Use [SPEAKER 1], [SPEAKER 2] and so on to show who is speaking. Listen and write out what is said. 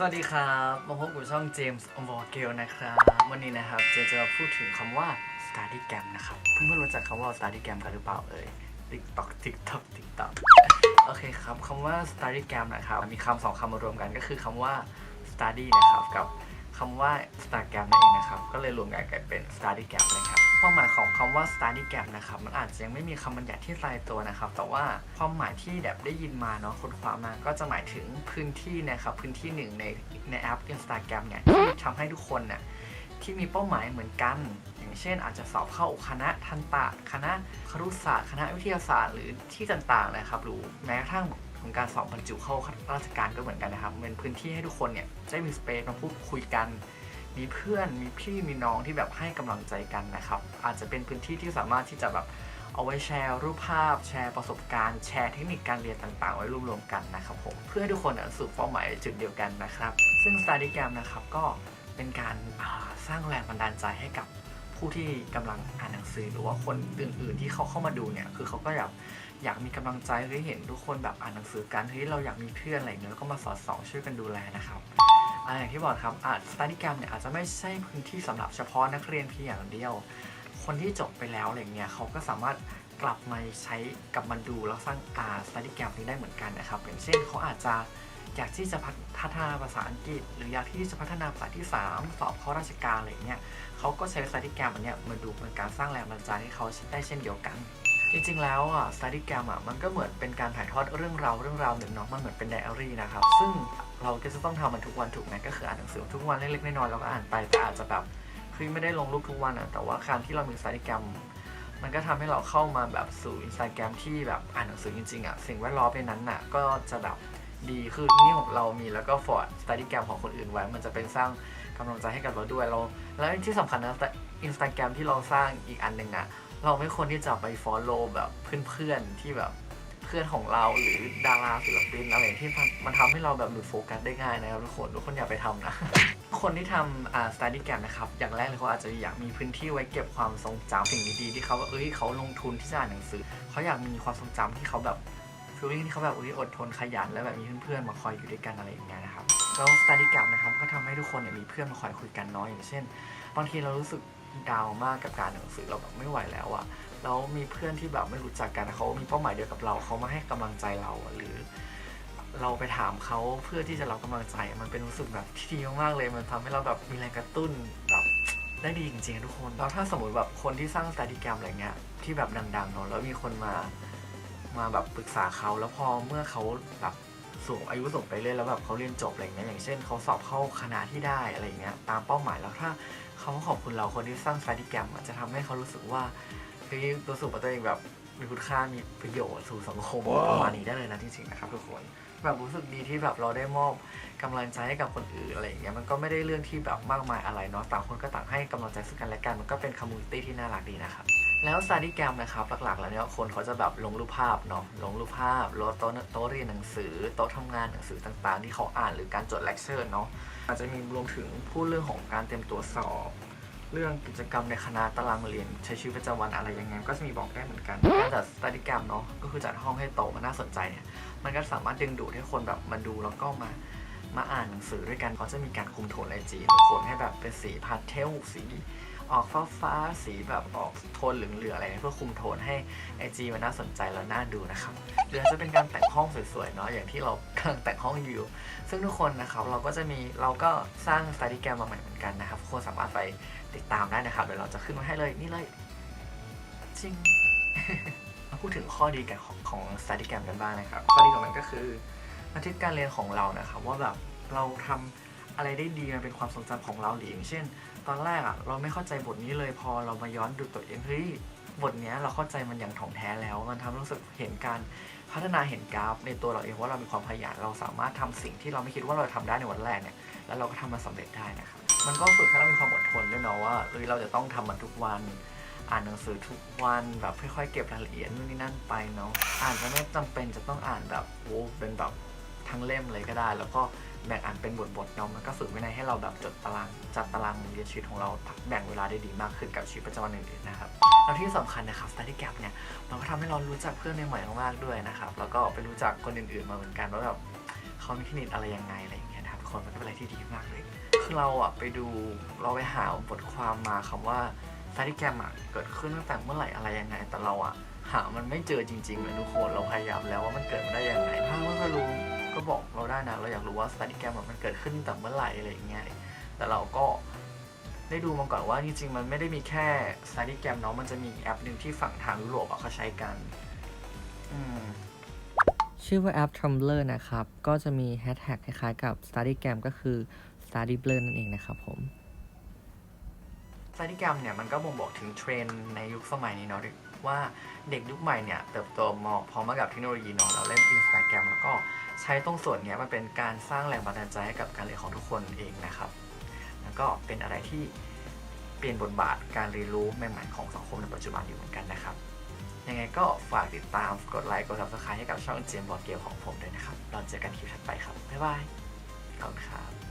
[SPEAKER 1] สวัสดีครับมาพบกับช่อง James o m o g e l นะครับ วันนี้นะครับเจะจะพูดถึงคำว่า study gam นะครับ เพื่อนๆรู้จักคำว่า study gam กันหรือเปล่าเอ่ย TikTok TikTok TikTok โอเคครับคำว่า study gam นะครับ มีคำสองคำมารวมกันก็คือคำว่า study นะครับกับ คำว่า Instagram นั่นเองนะครับ ก็เลยรวมกันกลายเป็น study gap นะครับความหมายของคำว่า study gap นะครับมันอาจจะยังไม่มีคำบัญญัติที่ตายตัวนะครับ แต่ว่าความหมายที่แบบได้ยินมาเนาะคนความมาก็จะหมายถึงพื้นที่นะครับพื้นที่หนึ่งในในแอป Instagram เนี่ยที่ทำให้ทุกคนน่ะที่มีเป้าหมายเหมือนกัน อย่างเช่น อาจจะสอบเข้าคณะทันตะ คณะครุศาสตร์ คณะวิทยาศาสตร์ หรือที่ต่างๆนะครับหรือแม้กระทั่ง ของการสอบบรรจุเข้าราชการก็เหมือนกันนะครับเป็นพื้นที่ให้ทุกคนเนี่ยได้มีสเปซมาพูดคุยกัน มีเพื่อน มีพี่มีน้องที่แบบให้กำลังใจกันนะครับ อาจจะเป็นพื้นที่ที่สามารถที่จะแบบเอาไว้แชร์รูปภาพ แชร์ประสบการณ์แชร์เทคนิคการเรียนต่างๆ ไว้รวมๆกันนะครับผมเพื่อให้ทุกคนสู่เป้าหมายจุดเดียวกันนะครับ ซึ่ง Study Gram นะครับก็เป็นการาสร้างแรงบันดาลใจให้กับ ผู้ที่กำลังอ่านหนังสือหรือว่าคนอื่น ๆ ที่เขาเข้ามาดูเนี่ยคือเขาก็อยากอยากมีกำลังใจเฮ้ยเห็นทุกคนแบบอ่านหนังสือกันเฮ้ยเราอยากมีเพื่อนอะไรเงี้ยแล้วก็มาสอดส่องช่วยกันดูแลนะครับอย่างที่บอกครับอ่าสตาดิกรรมเนี่ยอาจจะไม่ใช่พื้นที่สำหรับเฉพาะนักเรียนเพียงอย่างเดียว คนที่จบไปแล้วอะไรเงี้ยเขาก็สามารถกลับมาใช้กับมันดูแล้วสร้างอ่าสตาดิกรรมนี้ได้เหมือนกันนะครับอย่างเช่นเขาอาจจะ อยากที่จะพัฒนาภาษาอังกฤษ หรืออยากที่จะพัฒนาภาษาที่ 3 สอบเข้าราชการอะไรเงี้ยเขาก็ใช้สตาดิกรมอันเนี้ยมาดูเป็นการสร้างแรงบันดาลใจให้เขาได้เช่นเดียวกัน จริงๆ แล้วอะ study gram อะมันก็เหมือนเป็นการถ่ายทอดเรื่องราวเรื่องราวหนึ่งเนาะมันเหมือนเป็นไดอารี่นะครับ ซึ่งเราก็จะต้องทำมันทุกวันถูกไหมก็คืออ่านหนังสือทุกวันเล็กๆน้อยๆเราก็อ่านไปแต่อาจจะแบบคือไม่ได้ลงรูปทุกวันอะแต่ว่าการที่เรามี study gram มันก็ทำให้เราเข้ามาแบบสู่ Instagram ที่แบบอ่านหนังสือจริงๆอะสิ่งแวดล้อมในนั้นน่ะก็จะแบบ ดีคือนี่ของเรามีแล้วก็ for study gram ของคนอื่นไว้ มันจะเป็นสร้างกำลังใจให้กับเราด้วยเรา แล้วที่สำคัญนะ Instagram ที่เราสร้างอีกอันหนึ่งอะเราไม่ควรที่จะไป follow แบบเพื่อนๆที่แบบเพื่อนของเราหรือดาราศิลปินอะไรที่มันมันทำให้เราแบบหลุดโฟกัสได้ง่ายนะครับทุกคนทุกคนอย่าไปทำนะ คนที่ทำอ่า study gram นะครับ อย่างแรกเลยเขาอาจจะอยากมีพื้นที่ไว้เก็บความทรงจำสิ่งดีๆที่เขาเอ้ยเขาลงทุนที่จะอ่านหนังสือเขาอยากมีความทรงจำที่เขาแบบ ฟีลลิ่งที่เขาแบบอุ้ยอดทนขยันแล้วแบบมีเพื่อนๆมาคอยอยู่ด้วยกันอะไรอย่างเงี้ยนะครับแล้ว study gram นะครับก็ทำให้ทุกคนเนี่ยมีเพื่อนมาคอยคุยกันน้อยอย่างเช่น บางทีเรารู้สึกดาวมากกับการอ่านหนังสือเราแบบไม่ไหวแล้วอะแล้วมีเพื่อนที่แบบไม่รู้จักกันเขามีเป้าหมายเดียวกับเราเขามาให้กำลังใจเราหรือ เราไปถามเขาเพื่อที่จะรับกำลังใจ มันเป็นรู้สึกแบบที่ดีมากๆเลย มันทำให้เราแบบมีแรงกระตุ้นแบบได้ดีจริงๆทุกคนแล้วถ้าสมมติแบบคนที่สร้างสต u ดี้แกรมอะไรเงี้ยที่แบบดังๆเนาะแล้วมีคนมา มาแบบปรึกษาเขาแล้วพอเมื่อเขาแบบสูงอายุสูงไปเรื่อยแล้วแบบเขาเรียนจบอะไรเงี้ยอย่างเช่นเขาสอบเข้าคณะที่ได้อะไรเงี้ยตามเป้าหมายแล้วถ้าเขาขอบคุณเราคนที่สร้างสต u ดี้แกรมจะทำให้เขารู้สึกว่าเฮ้ยรู้สึกว่าตัวเองแบบมีคุณค่ามีประโยชน์สู่สังคมประมาณนี้ได้เลยนะจริงๆนะครับทุกคนแบบรู้สึกดีที่แบบเราได้มอบกำลังใจให้กับคนอื่นอะไรอย่างเงี้ยมันก็ไม่ได้เรื่องที่แบบมากมายอะไรเนาะต่างคนก็ต่างให้กำลังใจซึ่งกันและกันมันก็เป็นคอมมูนิตี้ที่น่ารักดีนะครับ แล้วสต u ดี้แกรมนะครับหลักๆ แล้วเนี่ยคนเขาจะแบบลงรูปภาพเนาะลงรูปภาพลงโต๊ะโต๊ะเรียนหนังสือโต๊ะทำงานหนังสือต่างๆ ที่เขาอ่านหรือการจดเลคเชอร์เนาะอาจจะมีรวมถึงพูดเรื่องของการเตรียมตัวสอบ เรื่องกิจกรรมในคณะตารางเรียนใช้ชีวิตประจำวันอะไรยังไงก็จะมีบอกได้เหมือนกันการจัดสต u ดี้แกรมเนาะก็คือจัดห้องให้โตมันน่าสนใจเนี่ยมันก็สามารถดึงดูดให้คนแบบมาดูแล้วก็มามาอ่านหนังสือด้วยกันเขาจะมีการคุมโทนไอจีทุกคนให้แบบเป็นสีพาสเทลสี ออกฟ้าฟ้าสีแบบออกโทนเหลืองๆอะไรเนี่ยเพื่อคุมโทนให้ไอจีมันน่าสนใจแล้วน่าดูนะครับหรืออาจะเป็นการแต่งห้องสวยๆเนาะอย่างที่เรากำลังแต่งห้องอยู่ ซึ่งทุกคนนะครับเราก็จะมีเราก็สร้างสต u ดี้แกรมมาใหม่เหมือนกันนะครับคนสามารถไปติดตามได้นะครับเดี๋ยวเราจะขึ้นมาให้เลยนี่เลยจริงมาพูดถึงข้อดีกันของของ study gram กันบ้างนะครับข้อดีของมันก็คือบันทึกการเรียนของเรานะครับว่าแบบเราทำ อะไรได้ดีมันเป็นความทรงจำของเราหรืออย่างเช่น ตอนแรกอะเราไม่เข้าใจบทนี้เลยพอเรามาย้อนดูตัวเองเฮ้ยบทเนี้ยเราเข้าใจมันอย่างถ่องแท้แล้ว มันทำให้รู้สึกเห็นการพัฒนาเห็นกราฟ ในตัวเราเองว่าเรามีความขยันเราสามารถทำสิ่งที่เราไม่คิดว่าเราทำได้ในวันแรกเนี่ยแล้วเราก็ทำมันสำเร็จได้นะครับมันก็ฝึกให้เรามีความอดทนด้วยเนาะว่าเอ้ยเราจะต้องทำมันทุกวันอ่านหนังสือทุกวันแบบค่อยๆเก็บรายละเอียดนู่นนี่นั่นไปเนาะอ่านก็ไม่จำเป็นจะต้องอ่านแบบโอ้เป็นแบบ ทั้งเล่มเลยก็ได้ แล้วก็แบ่งอ่านเป็นบทๆเนาะมันก็ฝึกวินัยให้เราแบบจดตารางจัดตารางเรียนชีวิตของเราแบ่งเวลาได้ดีมากขึ้นกับชีวิตประจำวันอื่นๆนะครับแล้วที่สำคัญนะครับ study gap เนี่ยมันก็ทำให้เรารู้จักเพื่อนใหม่ๆมากๆด้วยนะครับแล้วก็ไปรู้จักคนอื่นๆมาเหมือนกันว่าแบบเขามีเทคนิคอะไรยังไงอะไรอย่างเงี้ยนะครับคนมันก็เป็นอะไรที่ดีมากเลยคือเราอะไปดูเราไปหาบทความมาคำว่าสตาร์ดิแกรมอะเกิดขึ้นตั้งแต่เมื่อไหร่อะไรยังไง แต่เราอะหามันไม่เจอจริงๆเลยทุกคนเราพยายามแล้วว่ามันเกิดมาได้ยังไงถ้าไม่รู้ ก็บอกเราได้นะ เราอยากรู้ว่าสตาร์ดิแกรมมันเกิดขึ้นตั้งแต่เมื่อไหร่อะไรอย่างเงี้ย แต่เราก็ได้ดูมาก่อนว่าจริงๆมันไม่ได้มีแค่ StudyGram เนาะ มันจะมีแอปหนึ่งที่ฝั่งทางยุโรปอะเขาใช้กัน อืมชื่อว่าแอป Tumblr นะครับ ก็จะมีแฮชแท็กคล้ายๆกับ StudyGram ก็คือ StudyBlur นั่นเองนะครับผม StudyGram เนี่ยมันก็บ่งบอกถึงเทรนด์ในยุคสมัยนี้เนาะ ว่าเด็กยุคใหม่เนี่ยเติบโตมาพร้อมมากับเทคโนโลยีเนาะเราเล่น Instagram แล้วก็ใช้ตรงส่วนเนี้ยมันเป็นการสร้างแรงบันดาลใจให้กับการเรียนของทุกคนเองนะครับ แล้วก็เป็นอะไรที่เปลี่ยนบทบาทการเรียนรู้ใหม่ๆของสังคมในปัจจุบันอยู่เหมือนกันนะครับ ยังไงก็ฝากติดตามกดไลค์กด subscribe ให้กับช่องเจมบอร์เกลของผมด้วยนะครับเราเจอกันคลิปถัดไปครับบ๊ายบายขอบคุณครับ